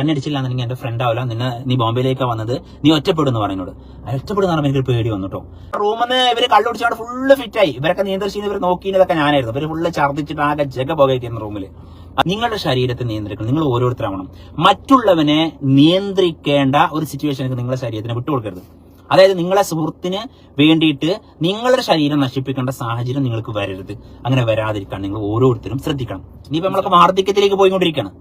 തന്നെ അടിച്ചില്ല എന്നുണ്ടെങ്കിൽ എന്റെ ഫ്രണ്ട് ആവില്ല. നിന്നെ നീ ബോംബെയിലേക്കാ വന്നത്. നീ ഒറ്റപ്പെടുന്നു പറഞ്ഞോട്. ഒറ്റപ്പെടുന്ന പറയുമ്പോൾ എനിക്ക് പേടി വന്നു കേട്ടോ റൂമിൽ നിന്ന് ഇവർ കള്ളു പിടിച്ചാൽ ഫുള്ള് ഫിറ്റായി ഇവരൊക്കെ നിയന്ത്രിച്ചു ഇവർ നോക്കിയതൊക്കെ ഞാനായിരുന്നു. ഇവർ ഫുള്ള് ഛർദ്ദിച്ചിട്ട് ആകെ ജഗ പോകായിരുന്നു റൂമിൽ നിങ്ങളുടെ ശരീരത്തെ നിയന്ത്രിക്കണം. നിങ്ങൾ ഓരോരുത്തരാവണം മറ്റുള്ളവനെ നിയന്ത്രിക്കേണ്ട ഒരു സിറ്റുവേഷൻ നിങ്ങളുടെ ശരീരത്തിന് വിട്ടുകൊടുക്കരുത് അതായത് നിങ്ങളെ സുഹൃത്തിന് വേണ്ടിയിട്ട് നിങ്ങളുടെ ശരീരം നശിപ്പിക്കേണ്ട സാഹചര്യം നിങ്ങൾക്ക് വരരുത്. അങ്ങനെ വരാതിരിക്കാൻ നിങ്ങൾ ഓരോരുത്തരും ശ്രദ്ധിക്കണം. ഇനിയിപ്പോ നമ്മളൊക്കെ വാർദ്ധക്യത്തിലേക്ക് പോയിക്കൊണ്ടിരിക്കണം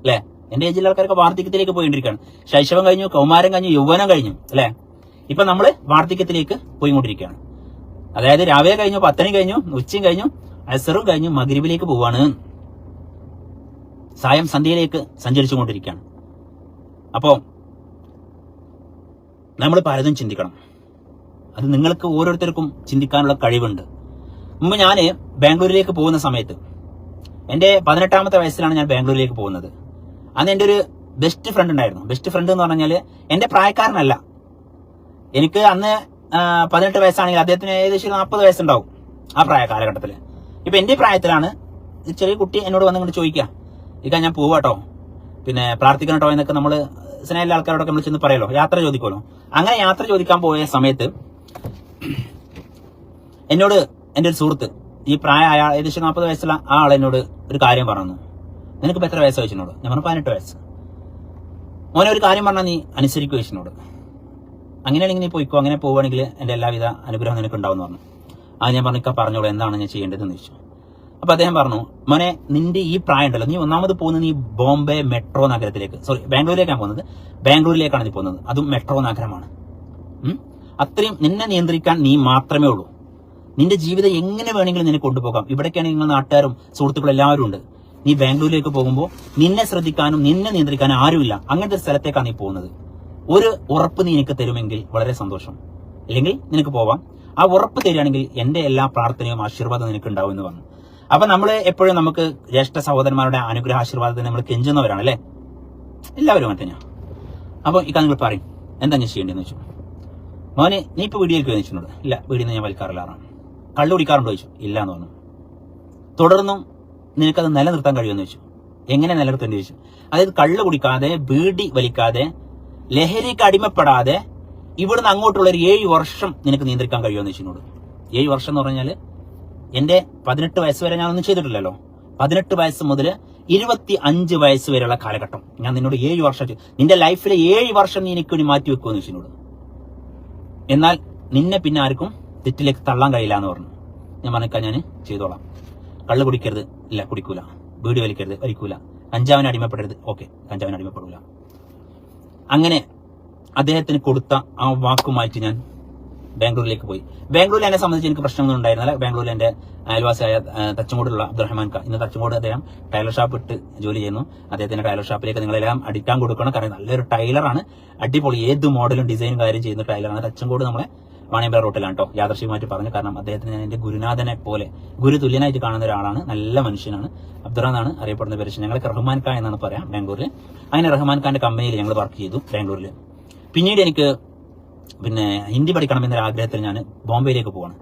അല്ലെ? എന്റെ ഏജിലെ ആൾക്കാരൊക്കെ വാർദ്ധക്യത്തിലേക്ക് പോയിക്കൊണ്ടിരിക്കുകയാണ്. ശൈശവം കഴിഞ്ഞു കൗമാരം കഴിഞ്ഞു യൗവനം കഴിഞ്ഞു അല്ലെ? ഇപ്പൊ നമ്മൾ വാർദ്ധക്യത്തിലേക്ക് പോയിക്കൊണ്ടിരിക്കുകയാണ്. അതായത് രാവിലെ കഴിഞ്ഞു പത്തനി കഴിഞ്ഞു ഉച്ചയും കഴിഞ്ഞു അസറും കഴിഞ്ഞു മകരിവിലേക്ക് പോവാണ്. സായം സന്ധ്യയിലേക്ക് സഞ്ചരിച്ചുകൊണ്ടിരിക്കുകയാണ്. അപ്പോ നമ്മൾ പലതും ചിന്തിക്കണം. അത് നിങ്ങൾക്ക് ഓരോരുത്തർക്കും ചിന്തിക്കാനുള്ള കഴിവുണ്ട്. മുമ്പ് ഞാൻ ബാംഗ്ലൂരിലേക്ക് പോകുന്ന സമയത്ത് എന്റെ പതിനെട്ടാമത്തെ വയസ്സിലാണ് ഞാൻ ബാംഗ്ലൂരിലേക്ക് പോകുന്നത്. അന്ന് എന്റെ ഒരു ബെസ്റ്റ് ഫ്രണ്ട് ഉണ്ടായിരുന്നു. ബെസ്റ്റ് ഫ്രണ്ട് എന്ന് പറഞ്ഞാൽ എന്റെ പ്രായക്കാരനല്ല. എനിക്ക് അന്ന് പതിനെട്ട് വയസ്സാണെങ്കിൽ അദ്ദേഹത്തിന് ഏകദേശം നാൽപ്പത് വയസ്സുണ്ടാവും ആ പ്രായ കാലഘട്ടത്തിൽ ഇപ്പം എന്റെ പ്രായത്തിലാണ് ചെറിയ കുട്ടി എന്നോട് വന്ന് ഇങ്ങോട്ട് ചോദിക്കുക. ഇക്ക ഞാൻ പോവാട്ടോ പിന്നെ പ്രാർത്ഥിക്കണം കേട്ടോ എന്നൊക്കെ നമ്മൾ സ്നേഹമുള്ള ആൾക്കാരോടൊക്കെ നമ്മൾ ചെന്ന് പറയല്ലോ. യാത്ര ചോദിക്കുമല്ലോ. അങ്ങനെ യാത്ര ചോദിക്കാൻ പോയ സമയത്ത് എന്നോട് എന്റെ ഒരു സുഹൃത്ത് ഈ പ്രായമായ ഏകദേശം നാൽപ്പത് വയസ്സുള്ള ആ ആൾ എന്നോട് ഒരു കാര്യം പറഞ്ഞു. നിനക്ക് എത്ര വയസ്സ് വെച്ചിനോട് ഞാൻ പറഞ്ഞു പതിനെട്ട് വയസ്സ്. മോനെ ഒരു കാര്യം പറഞ്ഞാൽ നീ അനുസരിക്കുക വെച്ചിനോട് അങ്ങനെയാണെങ്കിൽ നീ പോയിക്കോ അങ്ങനെ പോവുകയാണെങ്കിൽ എന്റെ എല്ലാവിധ അനുഗ്രഹം നിനക്ക് ഉണ്ടാവും പറഞ്ഞു. അത് ഞാൻ പറഞ്ഞു ഇക്ക പറഞ്ഞോളൂ എന്താണ് ഞാൻ ചെയ്യേണ്ടതെന്ന് ചോദിച്ചു. അപ്പൊ അദ്ദേഹം പറഞ്ഞു മോനെ നിന്റെ ഈ പ്രായം ഉണ്ടല്ലോ നീ ഒന്നാമത് പോകുന്നത് നീ ബോംബെ മെട്രോ നഗരത്തിലേക്ക് സോറി ബാംഗ്ലൂരിലേക്കാണ് പോകുന്നത്. ബാംഗ്ലൂരിലേക്കാണ് നീ പോകുന്നത്. അതും മെട്രോ നഗരമാണ്. അത്രയും നിന്നെ നിയന്ത്രിക്കാൻ നീ മാത്രമേ ഉള്ളൂ. നിന്റെ ജീവിതം എങ്ങനെ വേണമെങ്കിലും നിന്നെ കൊണ്ടുപോകാം. ഇവിടേക്കാണെങ്കിൽ നിങ്ങൾ നാട്ടുകാരും സുഹൃത്തുക്കളും എല്ലാവരും ഉണ്ട്. നീ ബാംഗ്ലൂരിലേക്ക് പോകുമ്പോൾ നിന്നെ ശ്രദ്ധിക്കാനും നിന്നെ നിയന്ത്രിക്കാനും ആരുമില്ല. അങ്ങനത്തെ സ്ഥലത്തേക്കാണ് നീ പോകുന്നത്. ഒരു ഉറപ്പ് നീ എനിക്ക് തരുമെങ്കിൽ വളരെ സന്തോഷം. അല്ലെങ്കിൽ നിനക്ക് പോവാം. ആ ഉറപ്പ് തരികയാണെങ്കിൽ എന്റെ എല്ലാ പ്രാർത്ഥനയും ആശീർവാദം നിനക്ക് ഉണ്ടാവും എന്ന് പറഞ്ഞു. അപ്പൊ നമ്മൾ എപ്പോഴും നമുക്ക് ജ്യേഷ്ഠ സഹോദരന്മാരുടെ അനുഗ്രഹ ആശീർവാദത്തിന് നമ്മൾ കെഞ്ചുന്നവരാണ് അല്ലേ? എല്ലാവരും അങ്ങനെ തന്നെയാണ് അപ്പൊ ഇക്ക നിങ്ങൾ പറയും. എന്താ ഞാൻ ചെയ്യേണ്ടതെന്ന് വെച്ചു മോനെ നീ ഇപ്പൊ വീഡിയോയിൽ ചോദിച്ചിട്ടുണ്ട് ഇല്ല വീടിന്ന് ഞാൻ വലിക്കാറില്ലാറാണ് കള്ളു കുടിക്കാറുണ്ടോ ചോദിച്ചു. ഇല്ല എന്ന് പറഞ്ഞു. തുടർന്നും നിനക്കത് നിലനിർത്താൻ കഴിയുമെന്ന് ചോദിച്ചു. എങ്ങനെ നിലനിർത്തേണ്ടി ചോദിച്ചു. അതായത് കള്ളു കുടിക്കാതെ ബീഡി വലിക്കാതെ ലഹരിക്ക് അടിമപ്പെടാതെ ഇവിടുന്ന് അങ്ങോട്ടുള്ള ഒരു ഏഴ് വർഷം നിനക്ക് നിയന്ത്രിക്കാൻ കഴിയുമെന്ന് ചോദിച്ചോട് ഏഴ് വർഷം എന്ന് പറഞ്ഞാൽ എന്റെ പതിനെട്ട് വയസ്സ് വരെ ഞാനൊന്നും ചെയ്തിട്ടില്ലല്ലോ. പതിനെട്ട് വയസ്സ് മുതൽ ഇരുപത്തി അഞ്ച് വയസ്സ് വരെയുള്ള കാലഘട്ടം. ഞാൻ നിന്നോട് ഏഴ് വർഷം നിന്റെ ലൈഫിലെ ഏഴ് വർഷം നീ എനിക്ക് വേണ്ടി മാറ്റി വെക്കുമെന്ന് ചോദിച്ചോട് എന്നാൽ നിന്നെ പിന്നെ ആർക്കും തെറ്റിലേക്ക് തള്ളാൻ കഴിയില്ല എന്ന് പറഞ്ഞു. ഞാൻ പറഞ്ഞേക്കാൻ ഞാൻ ചെയ്തോളാം. കള്ള് കുടിക്കരുത്. ഇല്ല കുടിക്കൂല. വീട് വലിക്കരുത് വലിക്കൂല. കഞ്ചാവിന് അടിമപ്പെടരുത്. ഓക്കെ കഞ്ചാവിന് അടിമപ്പെടൂല. അങ്ങനെ അദ്ദേഹത്തിന് കൊടുത്ത ആ വാക്കുമായിട്ട് ഞാൻ ബാംഗ്ലൂരിലേക്ക് പോയി. ബാംഗ്ലൂരിൽ എന്നെ സംബന്ധിച്ച് എനിക്ക് പ്രശ്നമൊന്നും ഉണ്ടായിരുന്നില്ല. ബാംഗ്ലൂരിൽ എന്റെ അയൽവാസിയായ തച്ചങ്കോടുള്ള അബ്ദുറഹ്മാൻ ഖാൻ. ഇന്ന് തച്ചങ്കോട് അദ്ദേഹം ടൈലർ ഷാപ്പ് ഇട്ട് ജോലി ചെയ്യുന്നു. അദ്ദേഹത്തിന്റെ ടൈലർ ഷാപ്പിലേക്ക് നിങ്ങളെല്ലാം അടിക്കാൻ കൊടുക്കണം. കാരണം നല്ലൊരു ടൈലറാണ്. അടിപൊളി. ഏത് മോഡലും ഡിസൈനും കാര്യം ചെയ്യുന്ന ടൈലറാണ് തച്ചങ്കോട് നമ്മളെ വാണിയമ്പല റോട്ടിലാണ് കേട്ടോ യാദർശികമായിട്ട് പറഞ്ഞു കാരണം അദ്ദേഹത്തിന് ഞാൻ എന്റെ ഗുരുനാഥനെ പോലെ ഗുരു തുല്യനായിട്ട് കാണുന്ന ഒരാളാണ്. നല്ല മനുഷ്യനാണ്. അബ്ദുറ എന്നാണ് അറിയപ്പെടുന്ന പേര്. ഞങ്ങൾക്ക് റഹ്മാൻ ഖാൻ എന്നാണ് പറയാം ബാംഗ്ലൂരിൽ അങ്ങനെ റഹ്മാൻ ഖാന്റെ കമ്പനിയിൽ ഞങ്ങൾ വർക്ക് ചെയ്തു ബാംഗ്ലൂരിൽ പിന്നീട് എനിക്ക് പിന്നെ ഹിന്ദി പഠിക്കണം എന്നൊരു ആഗ്രഹത്തിൽ ഞാൻ ബോംബെയിലേക്ക് പോവാണ്.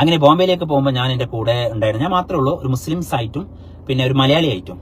അങ്ങനെ ബോംബെയിലേക്ക് പോകുമ്പോൾ ഞാൻ എന്റെ കൂടെ ഉണ്ടായിരുന്നു ഞാൻ മാത്രമേ ഉള്ളൂ ഒരു മുസ്ലിംസ് ആയിട്ടും പിന്നെ ഒരു മലയാളി ആയിട്ടും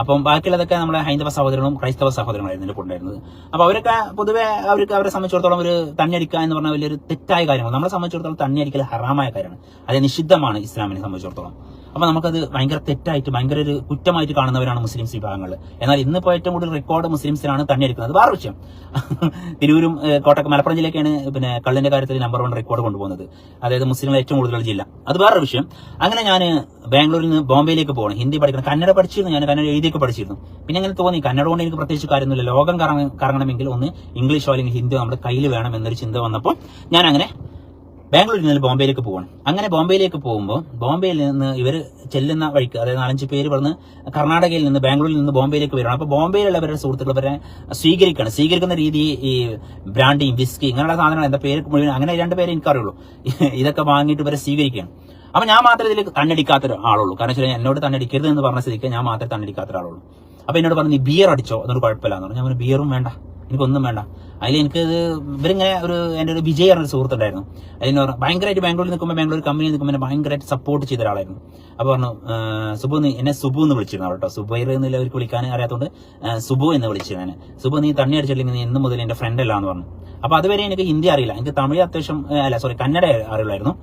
അപ്പം ബാക്കിയുള്ളതൊക്കെ നമ്മുടെ ഹൈന്ദവ സഹോദരങ്ങളും ക്രൈസ്തവ സഹോദരങ്ങളായിരുന്നു എന്റെ കൂടെ ഉണ്ടായിരുന്നത് അപ്പൊ അവരൊക്കെ പൊതുവെ അവർക്ക് അവരെ സംബന്ധിച്ചിടത്തോളം ഒരു തണ്ണിയടിക്കുക എന്ന് പറഞ്ഞ വലിയൊരു തെറ്റായ കാര്യമാണ്. നമ്മളെ സംബന്ധിച്ചിടത്തോളം തണ്ണിയടിക്കൽ ഹറാമായ കാര്യമാണ്. അത് നിഷിദ്ധമാണ് ഇസ്ലാമിനെ സംബന്ധിച്ചിടത്തോളം. അപ്പൊ നമുക്കത് ഭയങ്കര തെറ്റായിട്ട് ഭയങ്കര ഒരു കുറ്റമായിട്ട് കാണുന്നവരാണ് മുസ്ലിംസ് വിഭാഗങ്ങൾ എന്നാൽ ഇന്നിപ്പോ ഏറ്റവും കൂടുതൽ റെക്കോർഡ് മുസ്ലിംസിനാണ് തണ്ണിയടിക്കുന്നത്. വേറെ വിഷയം. തിരൂരും കോട്ടക്കം മലപ്പുറം ജില്ലയ്ക്കാണ് പിന്നെ കള്ളിന്റെ കാര്യത്തിൽ നമ്പർ വൺ റെക്കോർഡ് കൊണ്ടുപോകുന്നത്. അതായത് മുസ്ലിം ഏറ്റവും കൂടുതലുള്ള ജില്ല. അത് വേറെ വിഷയം. അങ്ങനെ ഞാൻ ബാംഗ്ലൂരിൽ നിന്ന് ബോംബെയിലേക്ക് പോകണം ഹിന്ദി പഠിക്കണം. കന്നഡ പഠിച്ചിരുന്നു ഞാൻ. കന്നഡ എഴുതിയൊക്കെ പഠിച്ചിരുന്നു. പിന്നെ അങ്ങനെ തോന്നി കന്നഡ കൊണ്ട് എനിക്ക് പ്രത്യേകിച്ച് കാര്യമൊന്നുമില്ല. ലോകം കറങ്ങ- കറങ്ങണമെങ്കിൽ ഒന്ന് ഇംഗ്ലീഷോ അല്ലെങ്കിൽ ഹിന്ദിയോ നമ്മുടെ കയ്യിൽ വേണം എന്നൊരു ചിന്ത വന്നപ്പോൾ ഞാൻ അങ്ങനെ ബാംഗ്ലൂരിൽ നിന്ന് ബോംബെയിലേക്ക് പോവാണ്. അങ്ങനെ ബോംബെയിലേക്ക് പോകുമ്പോൾ ബോംബെയിൽ നിന്ന് ഇവർ ചെല്ലുന്ന വഴിക്ക് അതായത് നാലഞ്ച് പേര് പറഞ്ഞ് കർണാടകയിൽ നിന്ന് ബാംഗ്ലൂരിൽ നിന്ന് ബോംബെയിലേക്ക് വരണം അപ്പോൾ ബോംബെയിലുള്ളവരുടെ സുഹൃത്തുക്കൾ വരെ സ്വീകരിക്കണം സ്വീകരിക്കുന്ന രീതി ഈ ബ്രാൻഡിങ് വിസ്കി ഇങ്ങനെയുള്ള സാധനങ്ങൾ എന്താ പേര് മുഴുവൻ അങ്ങനെ രണ്ട് പേരെ എനിക്കറിയുള്ളൂ. ഇതൊക്കെ വാങ്ങിയിട്ട് ഇവരെ സ്വീകരിക്കുകയാണ്. അപ്പൊ ഞാൻ മാത്രമേ ഇതിൽ കണ്ണടിക്കാത്ത ഒരാളുള്ളൂ. കാരണം വെച്ചാൽ എന്നോട് തണ്ണടിക്കരുത് എന്ന് പറഞ്ഞ സ്ഥിതിക്ക് ഞാൻ മാത്രമേ തണ്ണടിക്കാത്ത ഒരാളുള്ളൂ. അപ്പൊ എന്നോട് പറഞ്ഞു നീ ബിയർ അടിച്ചോ? അതൊരു കുഴപ്പമില്ല എന്ന് പറഞ്ഞു. ഞാൻ പറഞ്ഞു, ബിയറും വേണ്ട. എനിക്കൊന്നും വേണ്ട. അതിൽ എനിക്ക് ഇവരിങ്ങനെ ഒരു എന്റെ ഒരു വിജയ് പറഞ്ഞ സുഹൃത്തുണ്ടായിരുന്നു. അതിന് പറഞ്ഞു ഭയങ്കരമായിട്ട് ബാംഗ്ലൂരിൽ നിൽക്കുമ്പോൾ ബാംഗ്ലൂർ കമ്പനിയിൽ നിൽക്കുമ്പോൾ എന്നെ ഭയങ്കരമായിട്ട് സപ്പോർട്ട് ചെയ്ത ഒരാളായിരുന്നു. അപ്പോൾ പറഞ്ഞു സുബു നീ എന്നെ സുബു എന്ന് വിളിച്ചിരുന്നു കേട്ടോ. സുബൈർ എന്നില്ല അവർക്ക് വിളിക്കാൻ അറിയാത്തതുകൊണ്ട് സുബു എന്ന് വിളിച്ചിരുന്നു ഞാൻ സുബു നീ തണ്ണി അടിച്ചില്ലെങ്കിൽ നീ എന്നും മുതൽ എന്റെ ഫ്രണ്ട് അല്ല എന്ന് പറഞ്ഞു. അപ്പോൾ അതുവരെ എനിക്ക് ഹിന്ദി അറിയില്ല. എനിക്ക് തമിഴ് അത്യാവശ്യം അല്ല സോറി കന്നഡ അറിയില്ലായിരുന്നു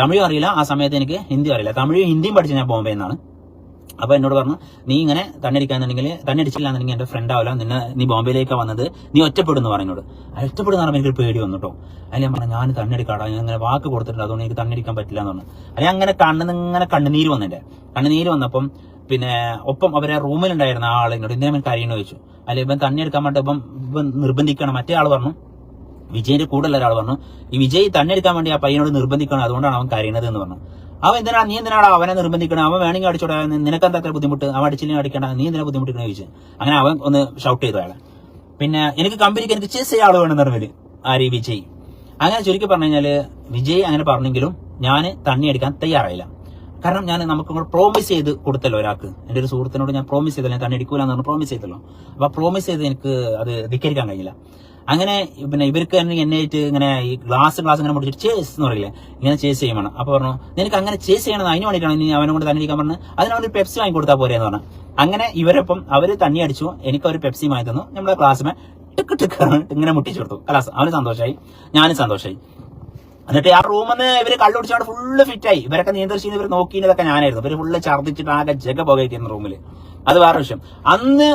തമിഴും അറിയില്ല. ആ സമയത്ത് എനിക്ക് ഹിന്ദി അറിയില്ല. തമിഴും ഹിന്ദിയും പഠിച്ച ഞാൻ ബോംബെ എന്നാണ് അപ്പൊ എന്നോട് പറഞ്ഞു നീ ഇങ്ങനെ തന്നെടിക്കാന്നുണ്ടെങ്കിൽ തന്നെടിച്ചില്ല എന്നുണ്ടെങ്കിൽ എന്റെ ഫ്രണ്ട് ആവില്ല. നിന്നെ നീ ബോംബെയിലേക്ക് വന്നത് നീ ഒറ്റപ്പെടുന്നു പറഞ്ഞോട് ഒറ്റപ്പെടുന്ന പറയുമ്പോൾ എനിക്ക് പേടി വന്നു കേട്ടോ അല്ലെ പറഞ്ഞു ഞാൻ തന്നെടുക്കാടാ ഞാൻ അങ്ങനെ വാക്ക് കൊടുത്തിട്ടുണ്ട്. അതുകൊണ്ട് എനിക്ക് തന്നെടിക്കാൻ പറ്റില്ല എന്ന് പറഞ്ഞു. അല്ലെ അങ്ങനെ കണ്ണിന്ന് ഇങ്ങനെ കണ്ണുനീര് വന്നിട്ട് കണ്ണുനീര് വന്നപ്പം പിന്നെ ഒപ്പം അവരെ റൂമിലുണ്ടായിരുന്ന ആളിനോട് ഇന്നേ കരയണോ? ചോദിച്ചു. അല്ലെ ഇപ്പം തന്നെ എടുക്കാൻ വേണ്ടി ഇപ്പം ഇപ്പം നിർബന്ധിക്കണം. മറ്റേ ആൾ പറഞ്ഞു വിജയന്റെ കൂടെയുള്ള ഒരാൾ പറഞ്ഞു ഈ വിജയ് തന്നെ എടുക്കാൻ വേണ്ടി ആ പയ്യനോട് നിർബന്ധിക്കണം. അതുകൊണ്ടാണ് അവൻ കരയണത് എന്ന് പറഞ്ഞു. അവൻ എന്തിനാ നീ എന്തിനാണ് അവനെ നിർബന്ധിക്കണം? അവൻ വേണമെങ്കിൽ അടിച്ചോടാ. നിനക്കെന്താ അത്ര ബുദ്ധിമുട്ട്? അവൻ അടിച്ചില്ലെങ്കിൽ അടിക്കണ്ട. നീ എന്തിനാ ബുദ്ധിമുട്ടിക്കണ ചോദിച്ചു. അങ്ങനെ അവൻ ഒന്ന് ഷൗട്ട് ചെയ്തു അയാളെ. പിന്നെ എനിക്ക് കമ്പനിക്ക് എനിക്ക് ചെസ് ആൾ വേണമെന്ന് പറഞ്ഞില്ല ആര് വിജയ്. അങ്ങനെ ചുരുക്കി പറഞ്ഞു കഴിഞ്ഞാൽ വിജയ് അങ്ങനെ പറഞ്ഞെങ്കിലും ഞാൻ തണ്ണി അടിക്കാൻ തയ്യാറായില്ല. കാരണം ഞാൻ നമുക്ക് പ്രോമിസ് ചെയ്ത് കൊടുത്തല്ലോ ഒരാൾക്ക്. എന്റെ ഒരു സുഹൃത്തിനോട് ഞാൻ പ്രോമിസ് ചെയ്തല്ലോ. ഞാൻ തന്നെ എടുക്കൂലെന്ന് പറഞ്ഞു പ്രോമിസ് ചെയ്തല്ലോ. അപ്പൊ പ്രോമിസ് ചെയ്ത് എനിക്ക് അത് ധിക്കരിക്കാൻ കഴിയില്ല അങ്ങനെ പിന്നെ ഇവർക്ക് എന്നെ ആയിട്ട് ഇങ്ങനെ ഈ ഗ്ലാസ് ഗ്ലാസ് ഇങ്ങനെ മുടിച്ചിട്ട് ചേസ് എന്ന് പറയില്ലേ? ഇങ്ങനെ ചേസ് ചെയ്യണം. അപ്പൊ പറഞ്ഞു നിനക്ക് അങ്ങനെ ചേസ് ചെയ്യണം അതിന് വേണ്ടിയിട്ടാണ് നീ അവനെ കൊണ്ട് തന്നെ ഇരിക്കാൻ പറഞ്ഞു അതിനവന് പെപ്സി വാങ്ങി കൊടുത്താൽ പോരെ എന്ന് പറഞ്ഞു. അങ്ങനെ ഇവരൊപ്പം അവർ തണ്ണി അടിച്ചു. എനിക്ക് അവർ പെപ്സി വാങ്ങി തന്നു. നമ്മുടെ ക്ലാസ്മേ ടിക്ക് ടിക്ക് ഇങ്ങനെ മുട്ടിച്ചു കൊടുത്തു. ക്ലാസ് അവന് സന്തോഷമായി ഞാനും സന്തോഷമായി എന്നിട്ട് ആ റൂമിൽ നിന്ന് ഇവർ കള്ളുടിച്ചാണ്ട് ഫുള്ള് ഫിറ്റായി ഇവരൊക്കെ നിയന്ത്രിച്ചിരുന്ന ഇവർ നോക്കിയതൊക്കെ ഞാനായിരുന്നു. ഇവർ ഫുള്ള് ഛർദ്ദിച്ചിട്ട് ആകെ ജഗ പുകയ്ക്കുന്ന റൂമിൽ അത് വേറെ വിഷയം. അന്ന്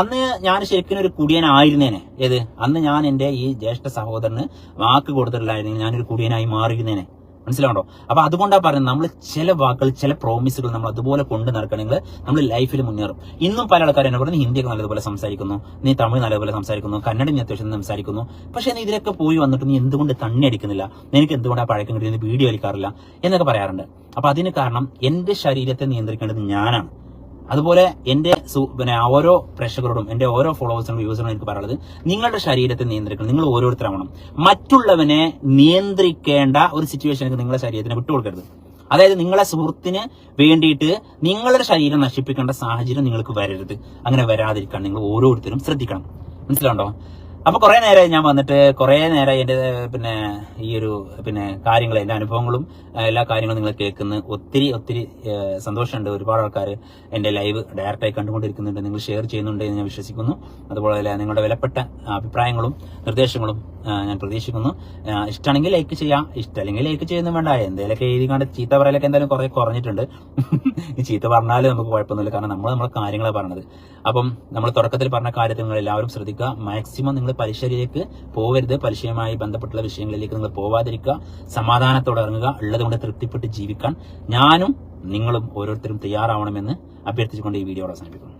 അന്ന് ഞാൻ ശരിക്കും ഒരു കുടിയനായിരുന്നേനെ. ഏത്? അന്ന് ഞാൻ എന്റെ ഈ ജ്യേഷ്ഠ സഹോദരന് വാക്ക് കൊടുത്തിട്ടില്ലായിരുന്നെങ്കിൽ ഞാനൊരു കുടിയനായി മാറിയിരുന്നേനെ. മനസ്സിലാവണ്ടോ? അപ്പൊ അതുകൊണ്ടാണ് പറയുന്നത് നമ്മൾ ചില വാക്കുകൾ ചില പ്രോമിസുകൾ നമ്മൾ അതുപോലെ കൊണ്ട് നടക്കണമെങ്കിൽ നമ്മൾ ലൈഫിൽ മുന്നേറും. ഇന്നും പല ആൾക്കാരും എന്നെ പറഞ്ഞു ഹിന്ദിയൊക്കെ നല്ലതുപോലെ സംസാരിക്കുന്നു നീ തമിഴ് നല്ലതുപോലെ സംസാരിക്കുന്നു കന്നഡ നീ അത്യാവശ്യം സംസാരിക്കുന്നു. പക്ഷെ നീ ഇതിലൊക്കെ പോയി വന്നിട്ട് നീ എന്തുകൊണ്ട് തണ്ണി അടിക്കുന്നില്ല? നിനക്ക് എന്തുകൊണ്ട് പഴക്കം കിട്ടി നീ വീഡിയോ വലിക്കാറില്ല എന്നൊക്കെ പറയാറുണ്ട്. അപ്പൊ അതിന് കാരണം എന്റെ ശരീരത്തെ നിയന്ത്രിക്കേണ്ടത് ഞാനാണ്. അതുപോലെ എന്റെ സു- പിന്നെ ഓരോ പ്രേക്ഷകരോടും എന്റെ ഓരോ ഫോളോവേഴ്സിനും വ്യൂസിനും എനിക്ക് പറയുന്നത് നിങ്ങളുടെ ശരീരത്തെ നിയന്ത്രിക്കണം. നിങ്ങൾ ഓരോരുത്തരാവണം മറ്റുള്ളവനെ നിയന്ത്രിക്കേണ്ട ഒരു സിറ്റുവേഷനിലേക്ക് നിങ്ങളുടെ ശരീരത്തിന് വിട്ടുകൊടുക്കരുത്. അതായത് നിങ്ങളെ സുഹൃത്തിന് വേണ്ടിയിട്ട് നിങ്ങളുടെ ശരീരം നശിപ്പിക്കേണ്ട സാഹചര്യം നിങ്ങൾക്ക് വരരുത്. അങ്ങനെ വരാതിരിക്കാൻ നിങ്ങൾ ഓരോരുത്തരും ശ്രദ്ധിക്കണം. മനസ്സിലാണ്ടോ അപ്പൊ കുറെ നേരമായി ഞാൻ വന്നിട്ട് കുറെ നേരമായി എന്റെ പിന്നെ ഈ ഒരു പിന്നെ കാര്യങ്ങൾ എന്റെ അനുഭവങ്ങളും എല്ലാ കാര്യങ്ങളും നിങ്ങൾ കേൾക്കുന്ന ഒത്തിരി ഒത്തിരി സന്തോഷമുണ്ട്. ഒരുപാട് ആൾക്കാർ എന്റെ ലൈവ് ഡയറക്റ്റായി കണ്ടുകൊണ്ടിരിക്കുന്നുണ്ട്. നിങ്ങൾ ഷെയർ ചെയ്യുന്നുണ്ട് എന്ന് ഞാൻ വിശ്വസിക്കുന്നു. അതുപോലെ നിങ്ങളുടെ വിലപ്പെട്ട അഭിപ്രായങ്ങളും നിർദ്ദേശങ്ങളും ഞാൻ പ്രതീക്ഷിക്കുന്നു. ഇഷ്ടമാണെങ്കിൽ ലൈക്ക് ചെയ്യാം. ഇഷ്ടമല്ലെങ്കിൽ ലൈക്ക് ചെയ്യുന്നു വേണ്ട. എന്തെങ്കിലുമൊക്കെ എഴുതി കണ്ട് ചീത്ത പറയലൊക്കെ എന്തായാലും കുറെ കുറഞ്ഞിട്ടുണ്ട്. ഈ ചീത്ത പറഞ്ഞാലും നമുക്ക് കുഴപ്പമൊന്നുമില്ല. കാരണം നമ്മൾ നമ്മളെ കാര്യങ്ങളാണ് പറഞ്ഞത് അപ്പം നമ്മൾ തുടക്കത്തിൽ പറഞ്ഞ കാര്യത്തിൽ നിങ്ങൾ എല്ലാവരും ശ്രദ്ധിക്കുക. മാക്സിമം നിങ്ങൾ പലിശയിലേക്ക് പോകരുത് പലിശയുമായി ബന്ധപ്പെട്ടുള്ള വിഷയങ്ങളിലേക്ക് നിങ്ങൾ പോവാതിരിക്കുക. സമാധാനത്തോടെ ഇറങ്ങുക. ഉള്ളതുകൊണ്ട് തൃപ്തിപ്പെട്ട് ജീവിക്കാൻ ഞാനും നിങ്ങളും ഓരോരുത്തരും തയ്യാറാവണമെന്ന് അഭ്യർത്ഥിച്ചുകൊണ്ട് ഈ വീഡിയോ അവസാനിപ്പിക്കുന്നു.